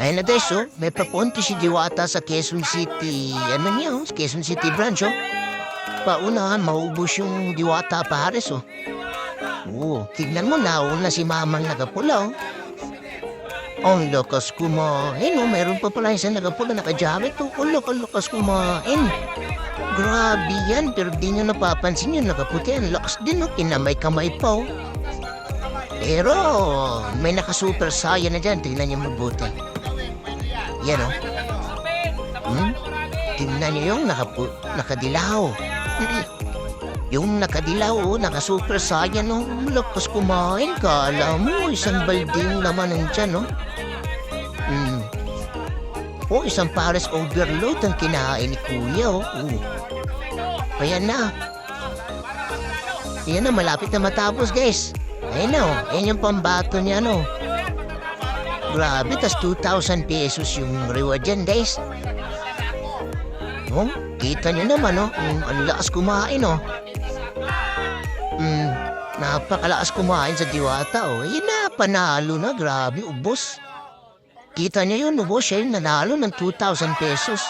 Ayun na guys, oh, may papunti si Diwata sa Quezon City. Ano niya, oh, Quezon City branch, oh. Paunahan, maubos yung Diwata Pares, oh. Oo, tignan mo na, una si Mamang nagapula, oh. Ang lakas kumain, oh. Meron pa pala isang nagapula, nakajacket, oh. Ang lakas, lakas kumain. Grabe yan, pero di nyo napapansin yun, nakaputi. Ang lakas din, oh. Kinamay-kamay pa, oh. Pero, may naka-super saya na dyan. Tingnan niyo mabuti. Yan, oh. Hmm? Tingnan niyo yung nakapu nakadilaw. Mm. yung nakadilaw, oh, naka-super saya, no? Malakas kumain. Kala mo, isang balding naman ang dyan, no? Hmm. Oh, isang pares overload ang kinain ni Kuya, oh. oh. Kaya na. Yan na, malapit na matapos, guys. Ayun na, oh. Ayun yung pambato niya, no? Grabe, tas 2,000 pesos yung reward dyan, guys. Oh, kita niyo naman, oh. Ang, ang lakas kumain, oh. Hmm, napakalakas kumain sa diwata, oh. Yun na, panalo na. Grabe, ubos. Kita niyo yun, ubos. Siya yung nanalo ng 2,000 pesos.